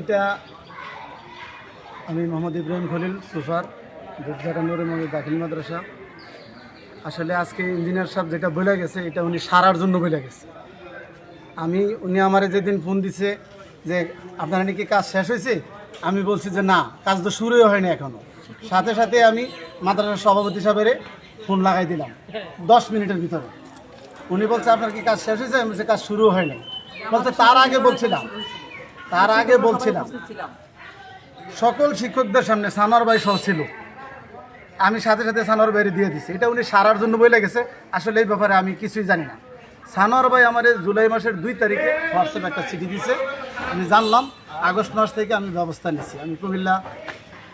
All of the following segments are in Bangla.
এটা আমি মোহাম্মদ ইব্রাহিম খলিল, সুফার নুরে মোহাম্মদ দাখিল মাদ্রাসা। আসলে আজকে ইঞ্জিনিয়ার সাহেব যেটা বলে গেছে, এটা উনি সারার জন্য বলে গেছে। আমি, উনি আমারে যেদিন ফোন দিছে যে, আপনার নাকি কাজ শেষ হয়েছে? আমি বলছি যে, না, কাজ তো শুরুই হয়নি এখনও। সাথে সাথে আমি মাদ্রাসার সভাপতি সাহেবের ফোন লাগাই দিলাম, দশ মিনিটের ভিতরে। উনি বলছে, আপনার কি কাজ শেষ হয়েছে? আমি বলছি, কাজ শুরু হয়নি বলছে, তার আগে বলছিলাম। তার আগে বলছিলাম। সকল শিক্ষকদের সামনে সানোয়ার ভাই সহ ছিল। আমি সাথে সাথে সানোয়ার বাইরে দিয়ে দিছি। এটা উনি সারার জন্য বলে গেছে। আসলে এই ব্যাপারে আমি কিছুই জানি না। সানোয়ার ভাই আমার এই জুলাই মাসের দুই তারিখে হোয়াটসঅ্যাপে একটা চিঠি দিছে। আমি জানলাম আগস্ট মাস থেকে আমি ব্যবস্থা নিছি। আমি কুমিল্লা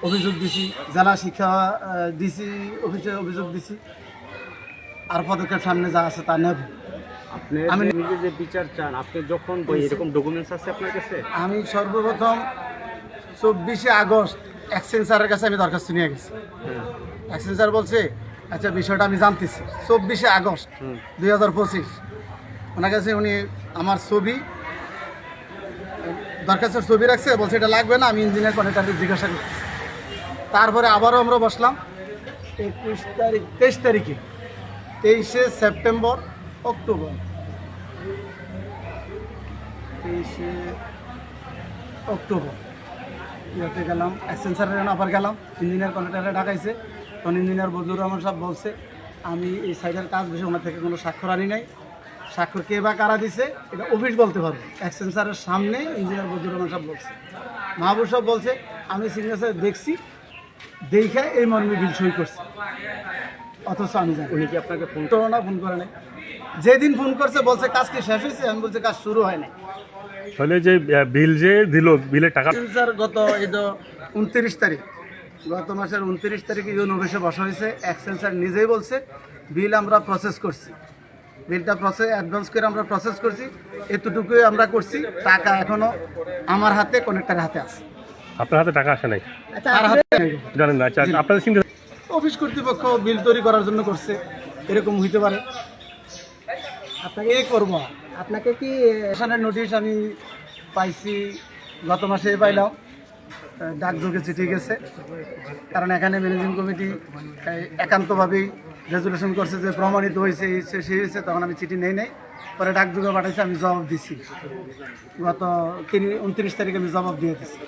অভিযোগ দিছি জেলা শিক্ষা ডিসি অফিসে অভিযোগ দিছি। আর পদক্ষেপ সামনে যা আছে তা নেব। আপনি আমি- যে নিজে যে বিচার চান আপনি যখন এরকম ডকুমেন্টস আছে আপনার কাছে? আমি সর্বপ্রথম চব্বিশে আগস্ট এক্সচেঞ্জ স্যারের কাছে আমি দরখাস্ত নিয়ে গেছি। হ্যাঁ। এক্সচেঞ্জ স্যার বলছে আচ্ছা বিষয়টা আমি জানতেছি। চব্বিশে আগস্ট। দুই হাজার পঁচিশ। ওনার কাছে উনি আমার ছবি দরখাস্তের ছবি রাখছে বলছে এটা লাগবে না আমি ইঞ্জিনিয়ার কন্ট্রাক্টরকে জিজ্ঞাসা করছি। তারপরে আবারও আমরা বসলাম। একুশ তারিখ তেইশ তারিখে তেইশে সেপ্টেম্বর অক্টোবর। তেইশে অক্টোবর। ইয়াতে গেলাম এক্সচেঞ্জারের আবার গেলাম ইঞ্জিনিয়ার কন্ট্রাক্টারে ডাকাইছে তখন ইঞ্জিনিয়ার বদলুর রহমান সাহেব বলছে, আমি এই সাইডের কাজ বেশি ওনার থেকে কোনো স্বাক্ষর আনি নাই। স্বাক্ষর কে বা কারা দিছে, এটা অফিস বলতে পারবে। এক্সচেঞ্জারের সামনে ইঞ্জিনিয়ার বদলুর রহমান সাহেব বলছে। মাহবুব সাহেব বলছে, আমি সিগনেচার দেখছি, দেখে এই মর্মে বিল সই করছে। অথচ আমি জানি। উনি কি আপনাকে ফোন তো না ফোন করে নাই। যেদিন ফোন করছে বলছে কাজ কি শেষ হয়েছে? আমি বলছি কাজ শুরু হয় নাই। তাহলে যে বিল যে দিল বিলের টাকা স্যার গত এই তো উনত্রিশ তারিখ গত মাসের উনত্রিশ তারিখে ইউন অফিসে বসা হয়েছে। এক্সেল স্যার নিজেই বলছে বিল আমরা প্রসেস করছি। বিলটা প্রসেস অ্যাডভান্স করে আমরা প্রসেস করছি। এতটুকুই আমরা করছি। টাকা এখনও আমার হাতে কনেক্টারের হাতে আছে। আপনার হাতে টাকা আসে নাই? নেই। জানেন না আচ্ছা আপনাদের অফিস কর্তৃপক্ষ বিল তৈরি করার জন্য করছে। এরকম হইতে পারে। আপনাকে এ করব। আপনাকে কি এখানের নোটিশ আমি পাইছি গত মাসে পাইলাম। ডাকযোগে চিঠি গেছে। কারণ এখানে ম্যানেজিং কমিটি একান্তভাবেই রেজুলেশন করছে যে প্রমাণিত হয়েছে, সেই হয়েছে তখন আমি চিঠি নেই নেই। পরে ডাকযোগে পাঠাইছে আমি জবাব দিছি। গত তিন উনত্রিশ তারিখে আমি জবাব দিয়ে দিছি।